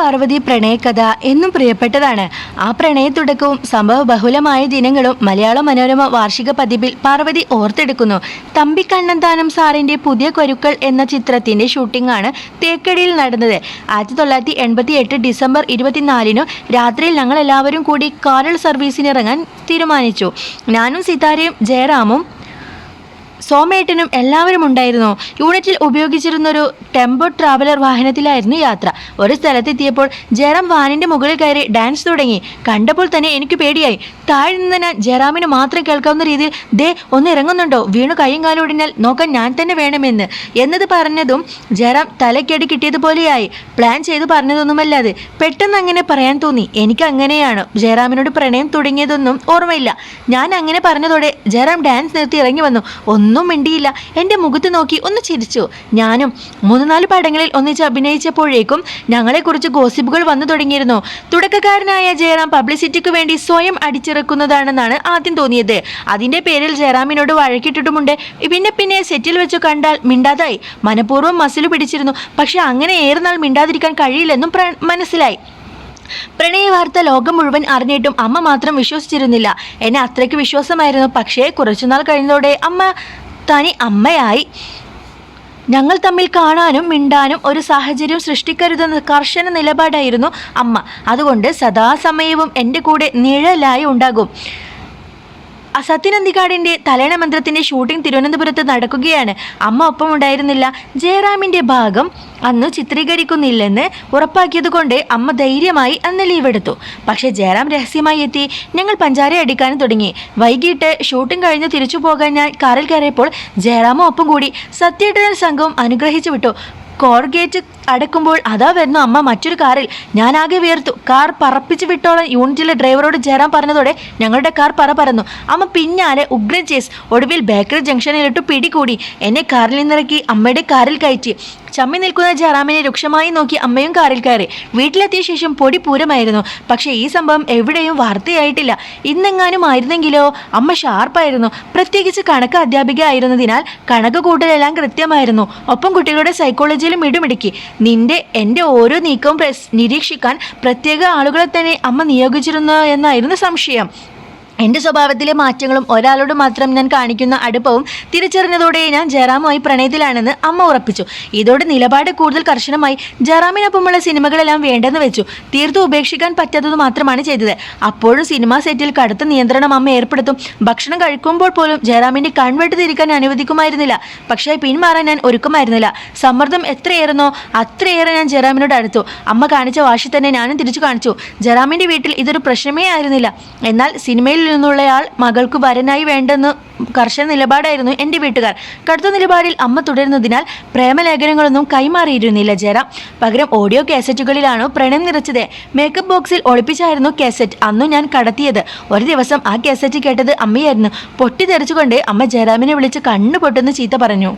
പാർവതി പ്രണയകഥ എന്നും പ്രിയപ്പെട്ടതാണ്. ആ പ്രണയത്തുടക്കവും സംഭവ ബഹുലമായ ദിനങ്ങളും മലയാള മനോരമ വാർഷിക പതിപ്പിൽ പാർവതി ഓർത്തെടുക്കുന്നു. തമ്പി കണ്ണന്താനം സാറിന്റെ പുതിയ കൊരുക്കൾ എന്ന ചിത്രത്തിന്റെ ഷൂട്ടിംഗ് ആണ് തേക്കടിയിൽ നടന്നത്. ആയിരത്തി തൊള്ളായിരത്തി എൺപത്തി എട്ട് ഡിസംബർ ഇരുപത്തിനാലിനു രാത്രിയിൽ ഞങ്ങൾ എല്ലാവരും കൂടി കാറൽ സർവീസിനിറങ്ങാൻ തീരുമാനിച്ചു. ഞാനും സിതാരയും ജയറാമും സോമേട്ടനും എല്ലാവരും ഉണ്ടായിരുന്നു. യൂണിറ്റിൽ ഉപയോഗിച്ചിരുന്ന ഒരു ടെമ്പോ ട്രാവലർ വാഹനത്തിലായിരുന്നു യാത്ര. ഒരു സ്ഥലത്തെത്തിയപ്പോൾ ജയറാം വാനിന്റെ മുകളിൽ കയറി ഡാൻസ് തുടങ്ങി. കണ്ടപ്പോൾ തന്നെ എനിക്ക് പേടിയായി. താഴെ നിന്ന് ഞാൻ ജയറാമിന് മാത്രം കേൾക്കാവുന്ന രീതിയിൽ ദേ ഒന്ന് ഇറങ്ങുന്നുണ്ടോ? വീണു കൈയും കാലും ഒടിഞ്ഞാൽ നോക്കാൻ ഞാൻ തന്നെ വേണമെന്ന്. എന്നത് പറഞ്ഞതും ജയറാം തലക്കടി കിട്ടിയതുപോലെയായി. പ്ലാൻ ചെയ്ത് പറഞ്ഞതൊന്നുമല്ലാതെ പെട്ടെന്ന് അങ്ങനെ പറയാൻ തോന്നി. എനിക്ക് അങ്ങനെയാണ്. ജയറാമിനോട് പ്രണയം തുടങ്ങിയതൊന്നും ഓർമ്മയില്ല. ഞാൻ അങ്ങനെ പറഞ്ഞതോടെ ജയറാം ഡാൻസ് നിർത്തി ഇറങ്ങി വന്നു. ഒന്നും മിണ്ടിയില്ല. എന്റെ മുഖത്ത് നോക്കി ഒന്ന് ചിരിച്ചു. ഞാനും മൂന്ന് നാല് പടങ്ങളിൽ ഒന്നിച്ച് അഭിനയിച്ചപ്പോഴേക്കും ഞങ്ങളെക്കുറിച്ച് ഗോസിപ്പുകൾ വന്നു തുടങ്ങിയിരുന്നു. തുടക്കക്കാരനായ ജയറാം പബ്ലിസിറ്റിക്ക് വേണ്ടി സ്വയം അടിച്ചിറക്കുന്നതാണെന്നാണ് ആദ്യം തോന്നിയത്. അതിന്റെ പേരിൽ ജയറാമിനോട് വഴക്കിട്ടിട്ടുമുണ്ട്. പിന്നെ പിന്നെ സെറ്റിൽ വെച്ച് കണ്ടാൽ മിണ്ടാതായി. മനഃപൂർവം മസിൽ പിടിച്ചിരുന്നു. പക്ഷെ അങ്ങനെ ഏറെ നാൾ മിണ്ടാതിരിക്കാൻ കഴിയില്ലെന്നും മനസ്സിലായി. പ്രണയ വാർത്ത ലോകം മുഴുവൻ അറിഞ്ഞിട്ടും അമ്മ മാത്രം വിശ്വസിച്ചിരുന്നില്ല. എന്നെ അത്രയ്ക്ക് വിശ്വാസമായിരുന്നു. പക്ഷേ കുറച്ചുനാൾ കഴിഞ്ഞതോടെ അമ്മ തനി അമ്മയായി. ഞങ്ങൾ തമ്മിൽ കാണാനും മിണ്ടാനും ഒരു സാഹചര്യം സൃഷ്ടിക്കരുതെന്ന കർശന നിലപാടായിരുന്നു അമ്മ. അതുകൊണ്ട് സദാസമയവും എന്റെ കൂടെ നിഴലായി ഉണ്ടാകും. ആ സത്യനന്ദിക്കാടിന്റെ തലേണ മന്ത്രത്തിന്റെ ഷൂട്ടിംഗ് തിരുവനന്തപുരത്ത് നടക്കുകയാണ്. അമ്മ ഒപ്പം ഉണ്ടായിരുന്നില്ല ജയറാമിന്റെ ഭാഗം അന്ന് ചിത്രീകരിക്കുന്നില്ലെന്ന് ഉറപ്പാക്കിയതുകൊണ്ട് അമ്മ ധൈര്യമായി അന്ന് ലീവ് എടുത്തു പക്ഷേ ജയറാം രഹസ്യമായി എത്തി. ഞങ്ങൾ പഞ്ചാര അടിക്കാനും തുടങ്ങി. വൈകിട്ട് ഷൂട്ടിംഗ് കഴിഞ്ഞ് തിരിച്ചു പോകാൻ ഞാൻ കാറിൽ കയറിയപ്പോൾ ജയറാമും ഒപ്പം കൂടി സത്യേട്ടൻ സംഘവും അനുഗ്രഹിച്ചു വിട്ടു കോർഗേറ്റ് അടക്കുമ്പോൾ അതാ വരുന്നു അമ്മ മറ്റൊരു കാറിൽ. ഞാൻ ഞാനാകെ വിയർത്തു. കാർ പറപ്പിച്ച് വിട്ടോളം യൂണിറ്റിലെ ഡ്രൈവറോട് ചേരാൻ പറഞ്ഞതോടെ ഞങ്ങളുടെ കാർ പറ പറന്നു. അമ്മ പിന്നാലെ ഉഗ്രൻ ചേസ് ഒടുവിൽ ബേക്കറി ജംഗ്ഷനിലിട്ട് പിടികൂടി. എന്നെ കാറിൽ നിന്നിറക്കി. അമ്മയുടെ കാറിൽ കയറ്റി. ചമ്മി നിൽക്കുന്ന ജറാമിനെ രൂക്ഷമായി നോക്കി അമ്മയും കാറിൽ കയറി. വീട്ടിലെത്തിയ ശേഷം പൊടി പൂരമായിരുന്നു. പക്ഷേ ഈ സംഭവം എവിടെയും വാർത്തയായിട്ടില്ല. ഇന്നെങ്ങാനും ആയിരുന്നെങ്കിലോ? അമ്മ ഷാർപ്പായിരുന്നു. പ്രത്യേകിച്ച് കണക്ക് അധ്യാപിക ആയിരുന്നതിനാൽ കണക്ക് കൂട്ടലെല്ലാം കൃത്യമായിരുന്നു. ഒപ്പം കുട്ടികളുടെ സൈക്കോളജിയിലും ഇടുമിടുക്കി. നിന്റെ എന്റെ ഓരോ നീക്കവും നിരീക്ഷിക്കാൻ പ്രത്യേക ആളുകളെ തന്നെ അമ്മ നിയോഗിച്ചിരുന്നു എന്നായിരുന്നു സംശയം. എന്റെ സ്വഭാവത്തിലെ മാറ്റങ്ങളും ഒരാളോട് മാത്രം ഞാൻ കാണിക്കുന്ന അടുപ്പവും തിരിച്ചറിഞ്ഞതോടെ ഞാൻ ജയറാമുമായി പ്രണയത്തിലാണെന്ന് അമ്മ ഉറപ്പിച്ചു. ഇതോടെ നിലപാട് കൂടുതൽ കർശനമായി ജയറാമിനൊപ്പമുള്ള സിനിമകളെല്ലാം വേണ്ടെന്ന് വെച്ചു. തീർത്തു ഉപേക്ഷിക്കാൻ പറ്റാത്തത് മാത്രമാണ് ചെയ്തത്. അപ്പോഴും സിനിമാ സെറ്റിൽ കടുത്ത നിയന്ത്രണം അമ്മ ഏർപ്പെടുത്തും. ഭക്ഷണം കഴിക്കുമ്പോൾ പോലും ജയറാമിന്റെ കൺവെട്ട് തിരിക്കാൻ അനുവദിക്കുമായിരുന്നില്ല. പക്ഷേ പിന്മാറാൻ ഞാൻ ഒരുക്കുമായിരുന്നില്ല. സമ്മർദ്ദം എത്രയേറുന്നോ അത്രയേറെ ഞാൻ ജയറാമിനോട് അടുത്തു. അമ്മ കാണിച്ച വാശി തന്നെ ഞാനും തിരിച്ചു കാണിച്ചു. ജയറാമിന്റെ വീട്ടിൽ ഇതൊരു പ്രശ്നമേ ആയിരുന്നില്ല. എന്നാൽ സിനിമയിൽ നിന്നുള്ളയാൾ മകൾക്ക് വരനായി വേണ്ടെന്ന് കർശന നിലപാടായിരുന്നു എന്റെ വീട്ടുകാർ. കടുത്ത നിലപാടിൽ അമ്മ തുടരുന്നതിനാൽ പ്രേമലേഖനങ്ങളൊന്നും കൈമാറിയിരുന്നില്ല ജയറാം. പകരം ഓഡിയോ കാസറ്റുകളിലാണ് പ്രണയം നിറച്ചത്? മേക്കപ്പ് ബോക്സിൽ ഒളിപ്പിച്ചായിരുന്നു കാസറ്റ്. അന്നും ഞാൻ കടത്തിയത്. ഒരു ദിവസം ആ കാസറ്റ് കേട്ടത് അമ്മയായിരുന്നു. പൊട്ടിത്തെറിച്ചുകൊണ്ട് അമ്മ ജയറാമിനെ വിളിച്ച് കണ്ണു പൊട്ടുന്ന ചീത്ത പറഞ്ഞു.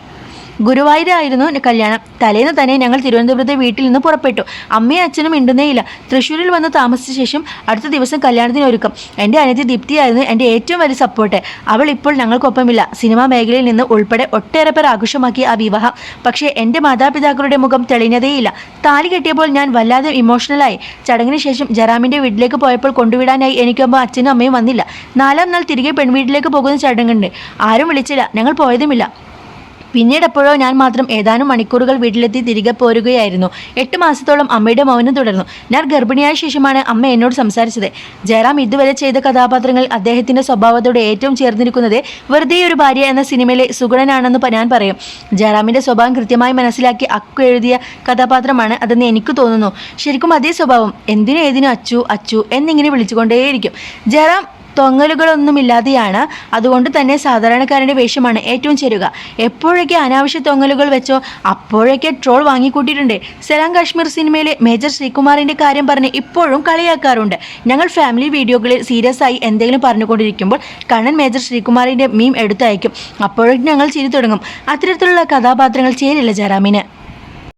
ഗുരുവായൂരായിരുന്നു കല്യാണം. തലേന്ന് തന്നെ ഞങ്ങൾ തിരുവനന്തപുരത്തെ വീട്ടിൽ നിന്ന് പുറപ്പെട്ടു. അമ്മയും അച്ഛനും മിണ്ടുന്നേയില്ല. തൃശ്ശൂരിൽ വന്ന് താമസിച്ച ശേഷം അടുത്ത ദിവസം കല്യാണത്തിന് ഒരുക്കം. എന്റെ അനിയത്തി ദീപ്തിയായിരുന്നു എന്റെ ഏറ്റവും വലിയ സപ്പോർട്ട് അവൾ ഇപ്പോൾ ഞങ്ങൾക്കൊപ്പമില്ല. സിനിമാ മേഖലയിൽ നിന്ന് ഉൾപ്പെടെ ഒട്ടേറെ പേർ ആഘോഷമാക്കി ആ വിവാഹം. പക്ഷേ എന്റെ മാതാപിതാക്കളുടെ മുഖം തെളിഞ്ഞതേയില്ല. താലി കെട്ടിയപ്പോൾ ഞാൻ വല്ലാതെ ഇമോഷണലായി ചടങ്ങിന് ശേഷം ജറാമിന്റെ വീട്ടിലേക്ക് പോയപ്പോൾ കൊണ്ടുവിടാനായി എനിക്കൊപ്പം അച്ഛനും അമ്മയും വന്നില്ല. നാലാം നാൾ തിരികെ പെൺവീട്ടിലേക്ക് പോകുന്ന ചടങ്ങുണ്ട്. ആരും വിളിച്ചില്ല. ഞങ്ങൾ പോയതുമില്ല. പിന്നീട് എപ്പോഴോ ഞാൻ മാത്രം ഏതാനും മണിക്കൂറുകൾ വീട്ടിലെത്തി തിരികെ പോരുകയായിരുന്നു. എട്ട് മാസത്തോളം അമ്മയുടെ മൗനം തുടർന്നു. ഞാൻ ഗർഭിണിയായ ശേഷമാണ് അമ്മ എന്നോട് സംസാരിച്ചത്. ജയറാം ഇതുവരെ ചെയ്ത കഥാപാത്രങ്ങൾ അദ്ദേഹത്തിന്റെ സ്വഭാവത്തോട് ഏറ്റവും ചേർന്നിരിക്കുന്നത് വെറുതെ ഒരു ഭാര്യ എന്ന സിനിമയിലെ സുഗുണനാണെന്ന് ഞാൻ പറയും. ജയറാമിന്റെ സ്വഭാവം കൃത്യമായി മനസ്സിലാക്കി അക്കു എഴുതിയ കഥാപാത്രമാണ് അതെന്ന് എനിക്ക് തോന്നുന്നു. ശരിക്കും അതേ സ്വഭാവം. എന്തിനും ഏതിനും അച്ചു അച്ചു എന്നിങ്ങനെ വിളിച്ചുകൊണ്ടേയിരിക്കും. ജയറാം തൊങ്ങലുകളൊന്നുമില്ലാതെയാണ്. അതുകൊണ്ട് തന്നെ സാധാരണക്കാരന്റെ വേഷമാണ് ഏറ്റവും ചേരുക. എപ്പോഴൊക്കെ അനാവശ്യ തൊങ്ങലുകൾ വെച്ചോ അപ്പോഴൊക്കെ ട്രോൾ വാങ്ങിക്കൂട്ടിയിട്ടുണ്ട്. സലാം കാശ്മീർ സിനിമയിലെ മേജർ ശ്രീകുമാറിന്റെ കാര്യം പറഞ്ഞ് ഇപ്പോഴും കളിയാക്കാറുണ്ട്. ഞങ്ങൾ ഫാമിലി വീഡിയോകളിൽ സീരിയസ് ആയി എന്തെങ്കിലും പറഞ്ഞുകൊണ്ടിരിക്കുമ്പോൾ കണ്ണൻ മേജർ ശ്രീകുമാറിന്റെ മീം എടുത്തയക്കും. അപ്പോഴേക്കും ഞങ്ങൾ ചിരി തുടങ്ങും. അത്തരത്തിലുള്ള കഥാപാത്രങ്ങൾ ചേരില്ല ജയറാമിന്